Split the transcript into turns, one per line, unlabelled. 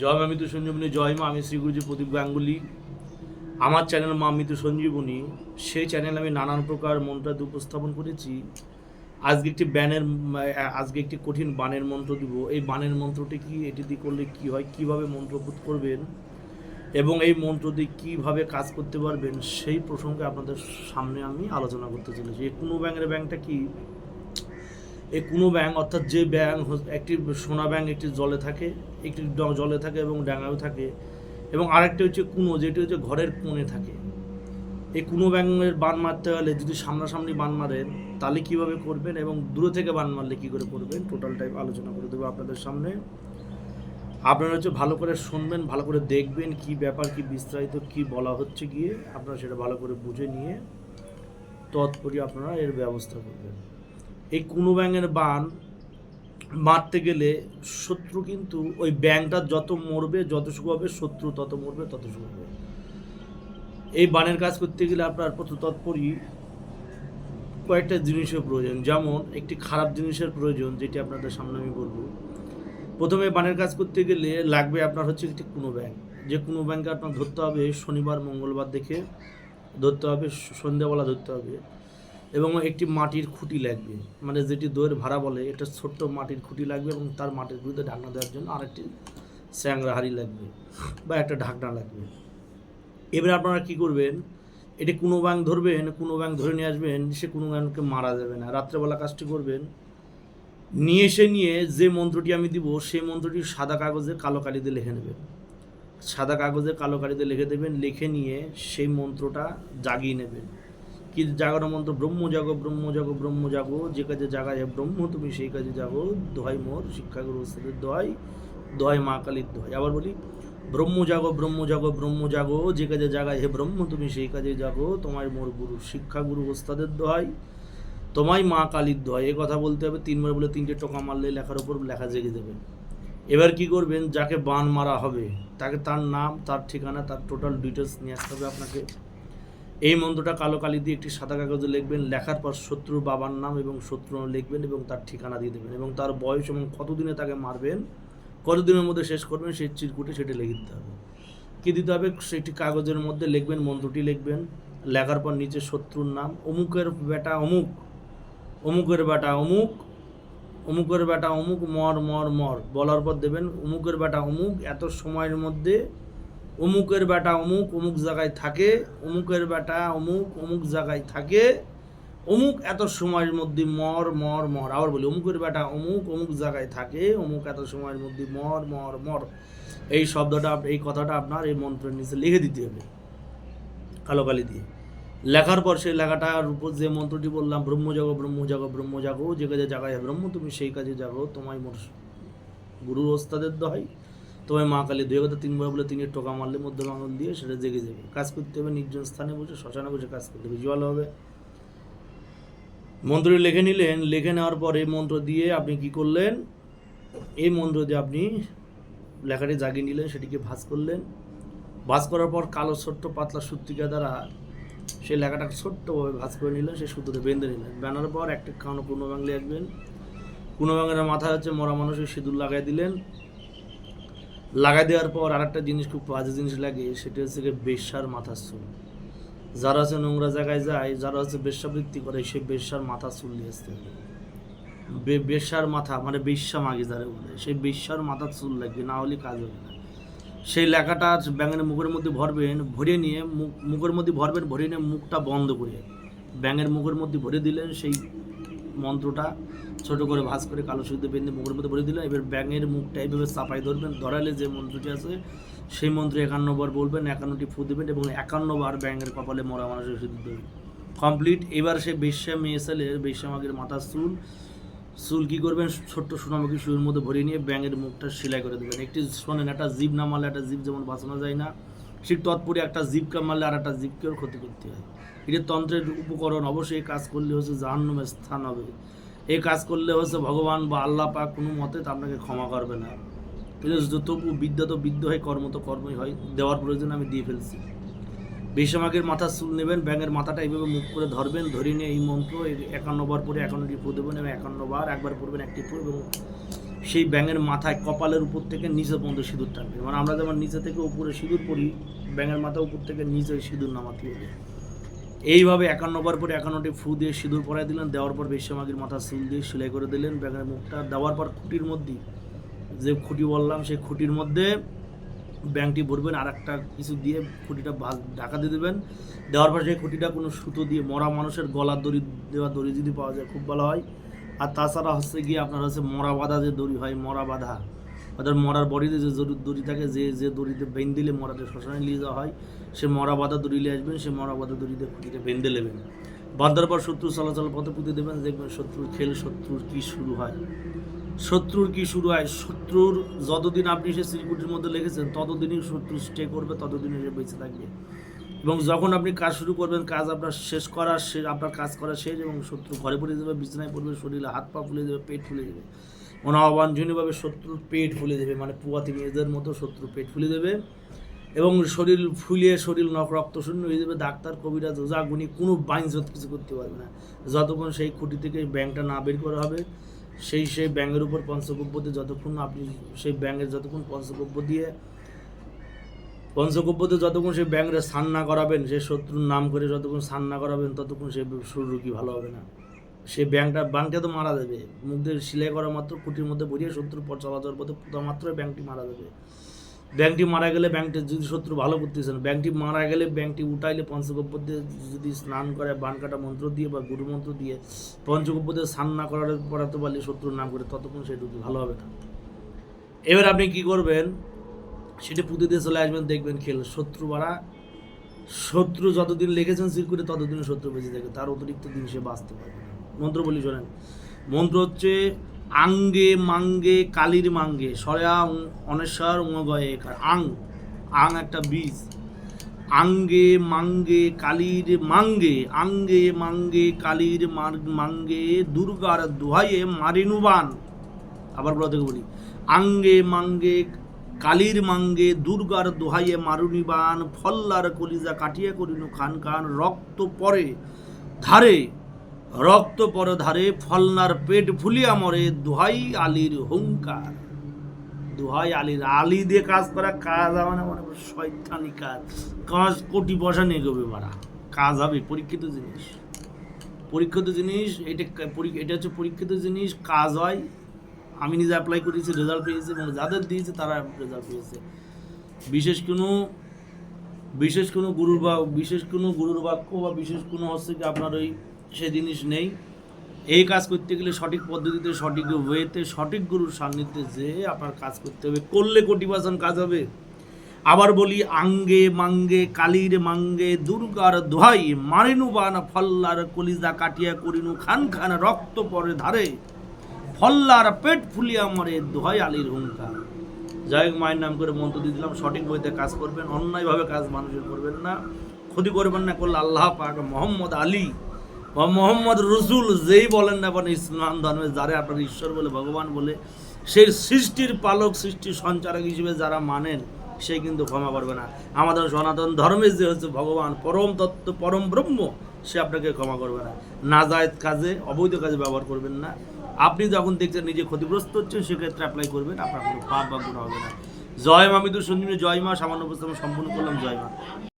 জয় মা মৃত্যু সঞ্জীবনী, জয় মা আমি শ্রীগুরুজি প্রদীপ গাঙ্গুলি। আমার চ্যানেল মা মৃত্যু সঞ্জীবনী, সেই চ্যানেলে আমি নানান প্রকার মন্ত্রাদি উপস্থাপন করেছি। আজকে একটি ব্যানের, আজকে একটি কঠিন বানের মন্ত্র দিব। এই বানের মন্ত্রটি কি, এটি দিয়ে করলে কি হয়, কীভাবে মন্ত্রপুত করবেন, এবং এই মন্ত্র দিয়ে কীভাবে কাজ করতে পারবেন, সেই প্রসঙ্গে আপনাদের সামনে আমি আলোচনা করতে চলেছি। কুনো ব্যাঙের ব্যাংকটা কি এই কুনো ব্যাং অর্থাৎ যে ব্যাং একটি সোনা ব্যাং একটি জলে থাকে, একটি জলে থাকে এবং ডাঙাও থাকে এবং আরেকটি হচ্ছে কুনো, যেটি হচ্ছে ঘরের কোণে থাকে। এই কুনো ব্যাঙের বান মারতে হলে যদি সামনাসামনি বান মারেন, তাহলে কীভাবে করবেন এবং দূরে থেকে বান মারলে কী করে করবেন? টোটাল টাইপ আলোচনা করে দেবো আপনাদের সামনে। আপনারা হচ্ছে ভালো করে শুনবেন, ভালো করে দেখবেন কি ব্যাপার, কি বিস্তারিত, কি বলা হচ্ছে গিয়ে। আপনারা সেটা ভালো করে বুঝে নিয়ে তৎপরই আপনারা এর ব্যবস্থা করবেন। এই কুনো ব্যাঙের বান মারতে গেলে শত্রু কিন্তু ওই ব্যাংটা যত মরবে, যত শুকাবে শত্রু তত মরবে, তত শুকাবে এই বানের কাজ করতে গেলে আপনার প্রথম তৎপরই কয়েকটা জিনিসের প্রয়োজন। যেমন একটি খারাপ জিনিসের প্রয়োজন, যেটি আপনাদের সামনে আমি বলব। প্রথমে বানের কাজ করতে গেলে লাগবে আপনার হচ্ছে একটি কোনো ব্যাংক যে কোনো ব্যাংকে আপনার ধরতে হবে, শনিবার, মঙ্গলবার দেখে ধরতে হবে, সন্ধ্যাবেলা ধরতে হবে। এবং একটি মাটির খুঁটি লাগবে। মানে যেটি দইয়ের ভাড়া বলে, একটা ছোট্ট মাটির খুঁটি লাগবে এবং তার মাটির খুঁটিতে ঢাকনা দেওয়ার জন্য আরেকটি স্যাংরা হাড়ি লাগবে বা একটা ঢাকনা লাগবে। এবারে আপনারা কি করবেন? এটি কোনো ব্যাংক ধরবেন কোনো ব্যাংক ধরে নিয়ে আসবেন, সে কোনো ব্যাংকে মারা যাবে না। রাত্রেবেলা কাজটি করবেন। নিয়ে এসে নিয়ে যে মন্ত্রটি আমি দিব, সেই মন্ত্রটি সাদা কাগজে কালো কালিতে লিখে নেবেন। সাদা কাগজে কালো কালিতে লিখে দেবেন, লিখে নিয়ে সেই মন্ত্রটা জাগিয়ে নেবেন। কি জাগানো মন্ত্র ব্রহ্ম জাগো ব্রহ্ম জাগো ব্রহ্ম জাগো, যে কাজে জাগায় ব্রহ্ম, তুমি সেই কাজে জাগো। দোহাই মোর শিক্ষাগুরু ওস্তাদের দোহাই দোহাই মা কালীর দোহাই। আবার বলি, ব্রহ্ম জাগো ব্রহ্ম জাগো ব্রহ্ম জাগো, যে কাজে জাগায় হে ব্রহ্ম, তুমি সেই কাজে জাগো। তোমায় মোর গুরু শিক্ষাগুরু ওস্তাদের দোহাই, তোমায় মা কালীর দোহাই। এ কথা বলতে হবে, তিনবার বলে তিনটে টোকা মারলে লেখার উপর লেখা জেগে যাবে। এবার কি করবেন, যাকে বান মারা হবে, তাকে তার নাম, তার ঠিকানা, তার টোটাল ডিটেলস নিয়ে আসতে হবে আপনাকে। এই মন্ত্রটা কালো কালি দিয়ে একটি সাদা কাগজে লিখবেন, লেখার পর শত্রুর বাবার নাম এবং শত্রু লিখবেন এবং তার ঠিকানা দিয়ে দেবেন এবং তার বয়স এবং কতদিনে তাকে মারবেন, কতদিনের মধ্যে শেষ করবেন, সেই চিরকুটে সেটা লিখে দিতে হবে। কী দিতে হবে? সেটি কাগজের মধ্যে লিখবেন, মন্ত্রটি লিখবেন, লেখার পর নিচে শত্রুর নাম, অমুকের বেটা অমুক, অমুকের বেটা অমুক, অমুকের বেটা অমুক, মর মর মর, বলার পর দেবেন, অমুকের বেটা অমুক, এত সময়ের মধ্যে অমুকের বেটা অমুক অমুক জায়গায় থাকে, অমুকের বেটা অমুক অমুক জায়গায় থাকে। অমুক এত সময়ের মধ্যে মর মর মর। আবার বলি, অমুকের বেটা অমুক অমুক জায়গায় থাকে, অমুক এত সময়ের মধ্যে মর মর মর। এই শব্দটা, এই কথাটা আপনার এই মন্ত্রের নিচে লিখে দিতে হবে, কালো কালি দিয়ে। লেখার পর সেই লেখাটার উপর যে মন্ত্রটি বললাম, ব্রহ্ম জাগো ব্রহ্ম জাগো ব্রহ্ম জাগো, যে কাজে জাগায় ব্রহ্ম, তুমি সেই কাজে জাগো, তোমায় মোর গুরু ওস্তাদের দহাই। তোমায় মা কালী দুই কথা তিনবার বলে তিনি টোকা মারলে মধ্য আঙুল দিয়ে সেটা জেগে যাবে। কাজ করতে হবে, নির্জন স্থানে বসে, শ্মশানে বসে কাজ করতে হবে, জল হবে। মন্ত্র লিখে নিলেন, লিখে নেওয়ার পর এই মন্ত্র দিয়ে আপনি কি করলেন? এই মন্ত্র দিয়ে আপনি লেখাটি জাগিয়ে নিলেন, সেটিকে ভাঁজ করলেন। ভাঁজ করার পর কালো, ছোট্ট, পাতলা সূত্রিকা দ্বারা সেই লেখাটা ছোট্টভাবে ভাঁজ করে নিলেন, সেই সুতোতে বেঁধে নিলেন। বানানোর পর একটা খাওয়ানো বাংলি আঁকবেন কোনো বাংলার মাথা হচ্ছে মরা মানুষের সিঁদুর লাগাই দিলেন। লাগাই দেওয়ার পর আর একটা জিনিস খুব বাজে জিনিস লাগে, সেটা হচ্ছে গিয়ে বেশ্যার মাথার চুল। যারা হচ্ছে নোংরা জায়গায় যায়, যারা হচ্ছে বেশ্যাবৃত্তি করে, সে বেশ্যার মাথার চুল নিয়ে আসতে বেশ্যার মাথা মানে বেশ্যা মাগে যারা বলে সেই বেশ্যার মাথার চুল লাগবে, না হলে কাজ হবে না। সেই লেখাটা ব্যাঙের মুখের মধ্যে ভরবেন ভরে নিয়ে, মুখ, মুখের মধ্যে ভরবেন ভরে নিয়ে মুখটা বন্ধ করে। ব্যাঙের মুখের মধ্যে ভরে দিলেন, সেই মন্ত্রটা ছোট করে ভাঁজ করে কালো সুতো বেঁধে মুখের মধ্যে ভরে দিলেন এবার ব্যাঙের মুখটা এইভাবে চাপাই ধরবেন, ধরালে যে মন্ত্রটি আছে, সেই মন্ত্র একান্নবার বলবেন, একান্নটি ফু দেবেন এবং একান্নবার ব্যাঙের কপালে মরা মানুষের সুযোগ দেবেন কমপ্লিট। এবার সে বেশ্যা মেয়ে ছেলের বেশ্যামাগের মাথার চুল চুল কী করবেন? ছোট্ট সোনামুখী শুয়ের মধ্যে ভরিয়ে নিয়ে ব্যাঙের মুখটা সেলাই করে দেবেন। একটি শোনেন একটা জিভ না মারলে একটা জিভ যেমন বাঁচানো যায় না ঠিক তৎপরে একটা জিভকে মারলে আর একটা জীবকেও ক্ষতি করতে হয়। এটা তন্ত্রের উপকরণ, অবশ্যই কাজ করলে হচ্ছে জাহান্নামের স্থান হবে। এই কাজ করলে হচ্ছে ভগবান বা আল্লাহ পাক কোনো মতে আপনাকে ক্ষমা করবে না। কিন্তু তবু বিদ্যা তো বিদ্য হয় কর্ম তো কর্মই হয়, দেওয়ার প্রয়োজন আমি দিয়ে ফেলছি। বেশমাগের মাথা চুল নেবেন, ব্যাঙের মাথাটা এইভাবে মুখ করে ধরবেন, ধরে নিয়ে এই মন্ত্র একান্নবার পরে একান্নটি ফু দেবেন এবং একান্নবার একবার পড়বেন একটি ফু সেই ব্যাঙের মাথায় কপালের উপর থেকে নিচে পর্যন্ত সিঁদুর টানবে। মানে আমরা যেমন নিচে থেকে উপরে সিঁদুর পরি, ব্যাঙের মাথা উপর থেকে নিচে সিঁদুর নামাতে হবে। এইভাবে একান্নবার পরে একান্নটি ফু দিয়ে সিঁদুর পরাই দিলেন, দেওয়ার পর বেশ্যমাগির মাথা সিল দিয়ে সেলাই করে দিলেন, ব্যাঙের মুখটা দেওয়ার পর খুঁটির মধ্যে, যে খুঁটি বললাম সেই খুঁটির মধ্যে ব্যাংকটি ভরবেন আর একটা কিছু দিয়ে খুঁটিটা ঢাকা দিয়ে দেবেন। দেওয়ার পর সেই খুঁটিটা কোনো সুতো দিয়ে, মরা মানুষের গলার দড়ি দেওয়া দড়ি যদি পাওয়া যায় খুব ভালো হয়। আর তাছাড়া হচ্ছে গিয়ে আপনার হচ্ছে মরা বাঁধা যে দড়ি হয়, মরা বাঁধা। অর্থাৎ মরার বডিতে যে দড়ি- থাকে, যে যে দড়িতে বেঁধে দিলে মরাতে শ্মশানে নিয়ে যাওয়া হয়, সে মরা বাঁধা দড়ি নিয়ে আসবেন, সে মরা বাঁধা দড়িতে খুঁটিতে বেঁধে নেবেন। বাঁধার পর শত্রু চলাচল পথে পুঁতে দেবেন, দেখবেন শত্রুর খেল, শত্রুর কি শুরু হয়। শত্রুর কি শুরু হয়? শত্রুর যতদিন আপনি সে সিলকুটির মধ্যে লেগেছেন, ততদিনই শত্রু স্টে করবে, ততদিনই সে বেঁচে থাকবে। এবং যখন আপনি কাজ শুরু করবেন, কাজ আপনার শেষ করার শেষ আপনার কাজ করা শেষ এবং শত্রু ঘরে পড়ে যাবে, বিছানায় পড়বে, শরীরে হাত পা ফুলে যাবে, পেট ফুলে যাবে। মনে অবাঞ্ছনীয়ভাবে শত্রুর পেট ফুলে দেবে মানে পুয়াতি মেয়েদের মতো শত্রু পেট ফুলে দেবে এবং শরীর ফুলিয়ে শরীর নখ রক্ত শূন্য হয়ে যাবে। ডাক্তার, কবিরাজ ওজা গুনি কোনো বাইন কিছু করতে পারবে না। যতক্ষণ সেই খুঁটি থেকে ব্যাংকটা না বের করা হবে, সেই সেই ব্যাঙের উপর পঞ্চগব্য দিয়ে যতক্ষণ আপনি, সেই ব্যাঙের যতক্ষণ পঞ্চগব্য দিয়ে পঞ্চগব্যতে যতক্ষণ সে ব্যাঙের স্নান না করাবেন, সে শত্রুর নাম করে যতক্ষণ স্নান না করাবেন, ততক্ষণ সে রুগী ভালো হবে না। সে ব্যাংকটা ব্যাংকটা তো মারা যাবে মুখ সিলাই করা মাত্র কুটির মধ্যে ভরিয়ে শত্রুর পর চলাচল পথে পুঁতা মাত্রই ব্যাংকটি মারা যাবে ব্যাংকটি মারা গেলে ব্যাংকটি যদি শত্রু ভালো করতেছেন ব্যাংকটি মারা গেলে ব্যাংকটি উঠাইলে পঞ্চগব্য যদি স্নান করে, বান কাটা মন্ত্র দিয়ে বা গুরু মন্ত্র দিয়ে পঞ্চগব্য দিয়ে স্নান না করার পড়াতে পারলে শত্রুর নাম করে ততক্ষণ রুগী ভালো হবে না। এবার আপনি কি করবেন? সেটা পুঁতে দিয়ে চলে আসবেন, দেখবেন খেল শত্রু বাড়া। শত্রু যতদিন লেগেছেন সিরকুটে ততদিন শত্রু বেঁচে থাকে তার অতিরিক্ত দিন সে বাঁচতে পারবে মন্ত্র বলি শোনেন, মন্ত্র হচ্ছে, আঙ্গে মাঙ্গে, কালির মাঙ্গে, সরেয়া অনেশ্বর উমগয়ে আং আং একটা বীজ। আঙ্গে মাঙ্গে, কালির মাঙ্গে, আঙ্গে মাঙ্গে, কালির মাঙ্গে, দুর্গার দোহাইয়ে মারিনুবান আবার বলা থেকে বলি, আঙ্গে মাঙ্গে কালির মাঙ্গে দুর্গার দোহাইয়ে মারুনিবান ফল্লার কলিজা কাটিয়া করিনু খান খান, রক্ত পরে ধারে, রক্ত পরে ধারে ফলনার পেট ফুলিয়া মরে দোহাই আলীর হুঙ্কার। দোহাই আলীর আলী দিয়ে কাজ করা, কাজ না মানে শয়তানি কাজ। কাজ কোটি পয়সা নিয়ে গবে মারা কাজ হবে পরীক্ষিত জিনিস। পরীক্ষিত জিনিস, এটা এটা হচ্ছে পরীক্ষিত জিনিস, কাজ হয় আমি নিজে অ্যাপ্লাই করেছি রেজাল্ট পেয়েছি এবং যাদের দিয়েছে তারা রেজাল্ট পেয়েছে। বিশেষ কোনো বিশেষ কোনো গুরুর বা, বিশেষ কোনো গুরুর বাক্য বা বিশেষ কোনো হচ্ছে কি আপনার ওই সে জিনিস নেই। এই কাজ করতে গেলে সঠিক পদ্ধতিতে, সঠিক ওয়েতে, সঠিক গুরুর সান্নিধ্যে যে আপনার কাজ করতে হবে, করলে কোটি পার্সেন্ট কাজ হবে। আবার বলি, আঙ্গে মাঙ্গে, কালির মাঙ্গে, দুর্গার দোহাই মারিনু বান ফল্লার কলিজা কাটিয়া করিনু খান খান রক্ত পরে ধারে। ফল্লার পেট ফুলিয়া মরে দোহাই আলীর হুঙ্কার। যাই হোক, মায়ের নাম করে মন্ত্র দিয়ে দিলাম, সঠিক বইতে কাজ করবেন, অন্যায়ভাবে কাজ মানুষের করবেন না, ক্ষতি করবেন না, করলে আল্লাহ পাক মোহাম্মদ আলী বা মোহাম্মদ রসুল যেই বলেন না বলেন, ইসলাম ধর্মে যারা আপনার ঈশ্বর বলে, ভগবান বলে, সেই সৃষ্টির পালক সৃষ্টির সঞ্চারক হিসেবে যারা মানেন, সে কিন্তু ক্ষমা করবে না। আমাদের সনাতন ধর্মে যে হচ্ছে ভগবান, পরম তত্ত্ব, পরম ব্রহ্ম, সে আপনাকে ক্ষমা করবে না। নাজায়জ কাজে, অবৈধ কাজে ব্যবহার করবেন না। আপনি যখন দেখছেন নিজে ক্ষতিগ্রস্ত হচ্ছেন, সেক্ষেত্রে অ্যাপ্লাই করবেন, আপনার কোনো পাপ বা গুণ হবে না। জয় মা সঞ্জীবনী জয় মা, সামান্য উপস্থাপন সম্পূর্ণ করলাম, জয় মা।